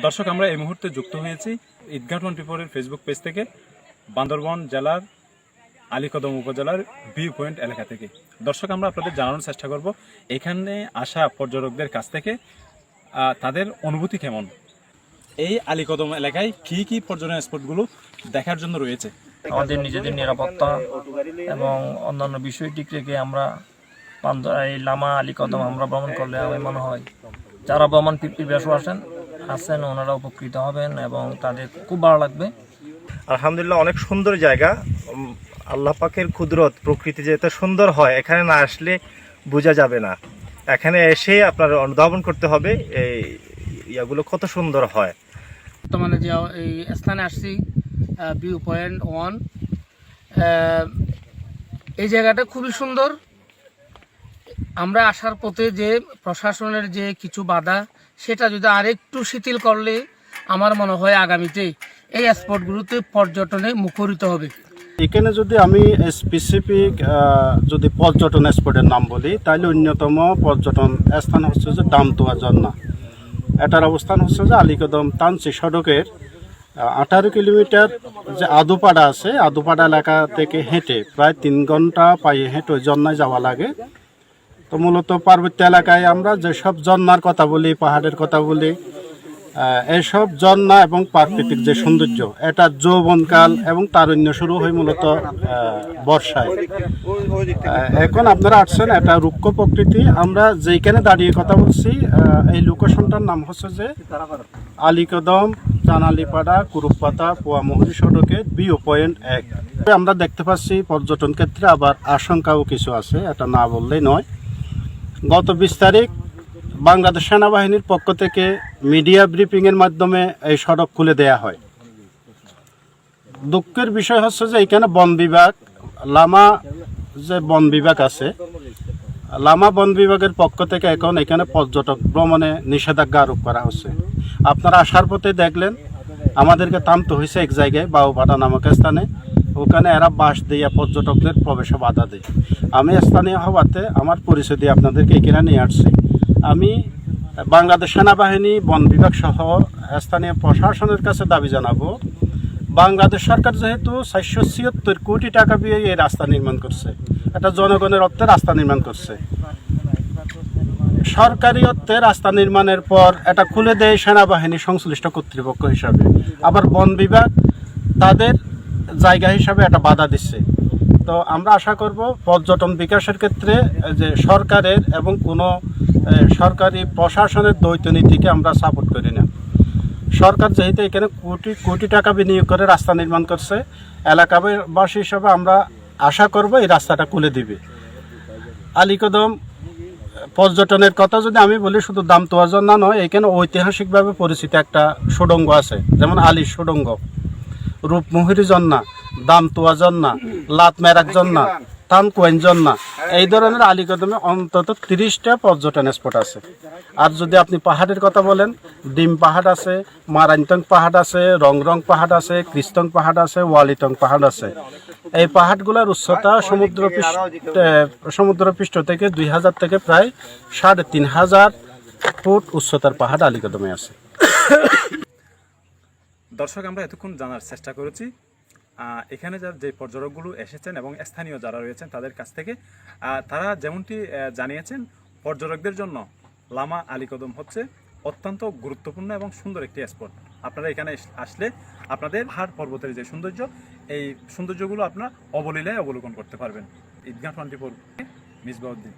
দর্শক, আমরা এই মুহূর্তে যুক্ত হয়েছি ঈদগাহ টোয়েন্টি ফোরের ফেসবুক পেজ থেকে, বান্দরবন জেলার আলীকদম উপজেলার ভিউ পয়েন্ট এলাকা থেকে। দর্শক, আমরা আপনাদের জানানোর চেষ্টা করব, এখানে আসা পর্যটকদের কাছ থেকে তাদের অনুভূতি কেমন? এই আলীকদম এলাকায় কি কি পর্যটন স্পটগুলো দেখার জন্য রয়েছে? আমাদের নিজেদের নিরাপত্তা এবং অন্যান্য বিষয়টিক রেখে আমরা এই লামা আলী কদম আমরা ভ্রমণ করলে আমার মনে হয় যারা ভ্রমণ পিপিবাসু আসেন আসেন ওনারা উপকৃত হবেন এবং তাদের খুব ভালো লাগবে। আলহামদুলিল্লাহ অনেক সুন্দর জায়গা। আল্লাহ পাকের কুদরত প্রকৃতি যে এত সুন্দর হয় এখানে না আসলে বোঝা যাবে না। এখানে এসে আপনার অনুধাবন করতে হবে এই ইয়াগুলো কত সুন্দর হয়। বর্তমানে যে এই স্থানে আসছি ভিউ পয়েন্ট ওয়ান এই জায়গাটা খুবই সুন্দর। আমরা আসার পথে যে প্রশাসনের যে কিছু বাধা, সেটা যদি আরেকটু শিথিল করলে আমার মনে হয় আগামীতে এই স্পটগুলোতে পর্যটনে মুখরিত হবে। এখানে যদি আমি স্পেসিফিক যদি পর্যটন স্পটের নাম বলি, তাহলে অন্যতম পর্যটন স্থান হচ্ছে যে দামতোয়া ঝর্ণা। এটার অবস্থান হচ্ছে যে আলিকদম তানচি সড়কের আঠারো কিলোমিটার যে আদুপাড়া আছে, আদুপাড়া এলাকা থেকে হেঁটে প্রায় তিন ঘণ্টা পায়ে হেঁটে ঝর্ণায় যাওয়া লাগে। তো মূলত পার্বত্য এলাকায় আমরা যেসব ঝর্ণার কথা বলি, পাহাড়ের কথা বলি এসব ঝর্ণা এবং প্রাকৃতিক যে সৌন্দর্য, এটা যৌবনকাল এবং তারুণ্য শুরু হয় মূলত বর্ষায়। এখন আপনারা আসছেন এটা রুক্ষ প্রকৃতি। আমরা যেখানে দাঁড়িয়ে কথা বলছি এই লোকেশনটার নাম হচ্ছে যে আলিকদম চানালিপাড়া কুরুপাতা, পোয়ামহুরি সড়কে বিও পয়েন্ট এক। আমরা দেখতে পাচ্ছি পর্যটন ক্ষেত্রে আবার আশঙ্কাও কিছু আছে, এটা না বললেই নয়। গত বিশ তারিখ বাংলাদেশ সেনাবাহিনীর পক্ষ থেকে মিডিয়া ব্রিফিংয়ের মাধ্যমে এই সড়ক খুলে দেয়া হয়। দুঃখের বিষয় হচ্ছে যে এখানে বন বিভাগ, লামা যে বন বিভাগ আছে, লামা বন বিভাগের পক্ষ থেকে এখন এখানে পর্যটক ভ্রমণে নিষেধাজ্ঞা আরোপ করা হচ্ছে। আপনারা আসার পথে দেখলেন, আমাদেরকে থামতে হয়েছে এক জায়গায় বাউপাটা নামক স্থানে। ওখানে এরা বাঁশ দিয়ে পর্যটকদের প্রবেশে বাধা দেয়। আমি স্থানীয় হওয়াতে আমার পরিচয় দিয়ে আপনাদেরকে এখানে নিয়ে আসছি। আমি বাংলাদেশ সেনাবাহিনী, বন বিভাগ সহ স্থানীয় প্রশাসনের কাছে দাবি জানাব, বাংলাদেশ সরকার যেহেতু চারশো ছিয়াত্তর কোটি টাকা দিয়ে এই রাস্তা নির্মাণ করছে, এটা জনগণের অর্থে রাস্তা নির্মাণ করছে। সরকারি অর্থে রাস্তা নির্মাণের পর এটা খুলে দেয় সেনাবাহিনী সংশ্লিষ্ট কর্তৃপক্ষ হিসাবে। আবার বন বিভাগ, তাদের জায়গা হিসাবে এটা বাধা দিচ্ছে। তো আমরা আশা করব পর্যটন বিকাশের ক্ষেত্রে, যে সরকারের এবং কোনো সরকারি প্রশাসনের দ্বৈত নীতিকে আমরা সাপোর্ট করি না। সরকার যেহেতু এখানে কোটি কোটি টাকা বিনিয়োগ করে রাস্তা নির্মাণ করছে, এলাকাবাসী হিসাবে আমরা আশা করব এই রাস্তাটা খুলে দিবে। আলিকদম, পর্যটনের কথা যদি আমি বলি, শুধু দাম তোয়ার জন্য নয়, এখানে ঐতিহাসিকভাবে পরিচিত একটা সুড়ঙ্গ আছে, যেমন আলী সুড়ঙ্গ। রূপমোহরি জন্না দাম তোয়া জন্না, লাত মেরাক জন্না তান কোয়েন জন্না। এই ধরনের আলিকদমে অন্তত তিরিশটা পর্যটন স্পট আছে। আর যদি আপনি পাহাড়ের কথা বলেন, ডিম পাহাড় আছে, মারাইনটং পাহাড় আছে রং রং পাহাড় আছে কৃষ্টং পাহাড় আছে, ওয়ালিটং পাহাড় আছে। এই পাহাড়গুলোর উচ্চতা সমুদ্র পৃষ্ঠ সমুদ্র পৃষ্ঠ থেকে দুই হাজার থেকে প্রায় সাড়ে তিন হাজার ফুট উচ্চতার পাহাড় আলিকদমে আছে। দর্শক, আমরা এতক্ষণ জানার চেষ্টা করেছি এখানে যার যে পর্যটকগুলো এসেছেন এবং স্থানীয় যারা রয়েছেন তাদের কাছ থেকে। তারা যেমনটি জানিয়েছেন, পর্যটকদের জন্য লামা আলীকদম হচ্ছে অত্যন্ত গুরুত্বপূর্ণ এবং সুন্দর একটি স্পট আপনারা এখানে আসলে আপনাদের পাহাড় পর্বতের যে সৌন্দর্য, এই সৌন্দর্যগুলো আপনারা অবলীলায় অবলোকন করতে পারবেন। ঈদগাহ টোয়েন্টি ফোর মিসবাউদ্দিন